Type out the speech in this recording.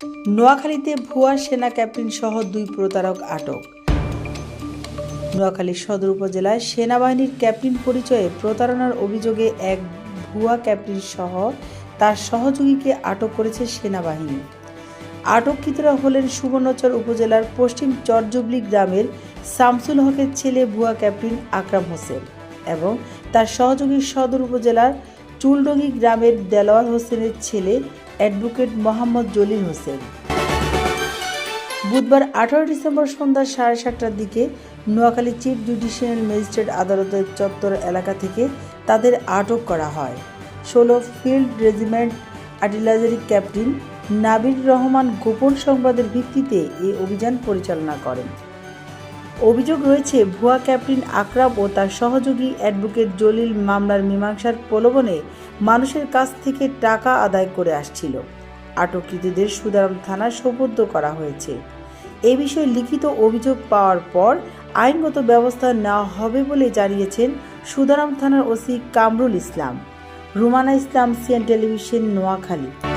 নোয়াখালীতে ভুয়া সেনা ক্যাপ্টেন সহ দুই প্রতারক আটক। নোয়াখালী সদর উপজেলায় সেনাবাহিনীর ক্যাপ্টেন পরিচয়ে প্রতারণার অভিযোগে এক ভুয়া ক্যাপ্টেন সহ তার সহযোগীকে আটক করেছে সেনাবাহিনী। আটককৃতরা হলেন সুবর্ণচর উপজেলার পশ্চিম চরজুবলি গ্রামের শামসুল হকের ছেলে ভুয়া ক্যাপ্টেন আকরাম হোসেন এবং তার সহযোগী সদর উপজেলার চুলডঙ্গি গ্রামের দেলোয়ার হোসেনের ছেলে অ্যাডভোকেট মোহাম্মদ জলিল হোসেন। বুধবার আঠারো ডিসেম্বর সন্ধ্যা সাড়ে সাতটার দিকে নোয়াখালী চিফ জুডিশিয়াল ম্যাজিস্ট্রেট আদালতের চত্বর এলাকা থেকে তাদের আটক করা হয়। ষোলো ফিল্ড রেজিমেন্ট আর্টিলারি ক্যাপ্টেন নাবির রহমান গোপন সংবাদের ভিত্তিতে এই অভিযান পরিচালনা করেন। অভিযোগ রয়েছে, ভুয়া ক্যাপ্টেন আকরাম ও তার সহযোগী অ্যাডভোকেট জলিল মামলার মীমাংসার প্রলোভনে মানুষের কাছ থেকে টাকা আদায় করে আসছিল। আটককৃতদের সুদারাম থানায় সোপর্দ করা হয়েছে। এ বিষয়ে লিখিত অভিযোগ পাওয়ার পর আইনগত ব্যবস্থা নেওয়া হবে বলে জানিয়েছেন সুদারাম থানার OC Kamrul Islam. Rumana Islam, CN television, Noakhali.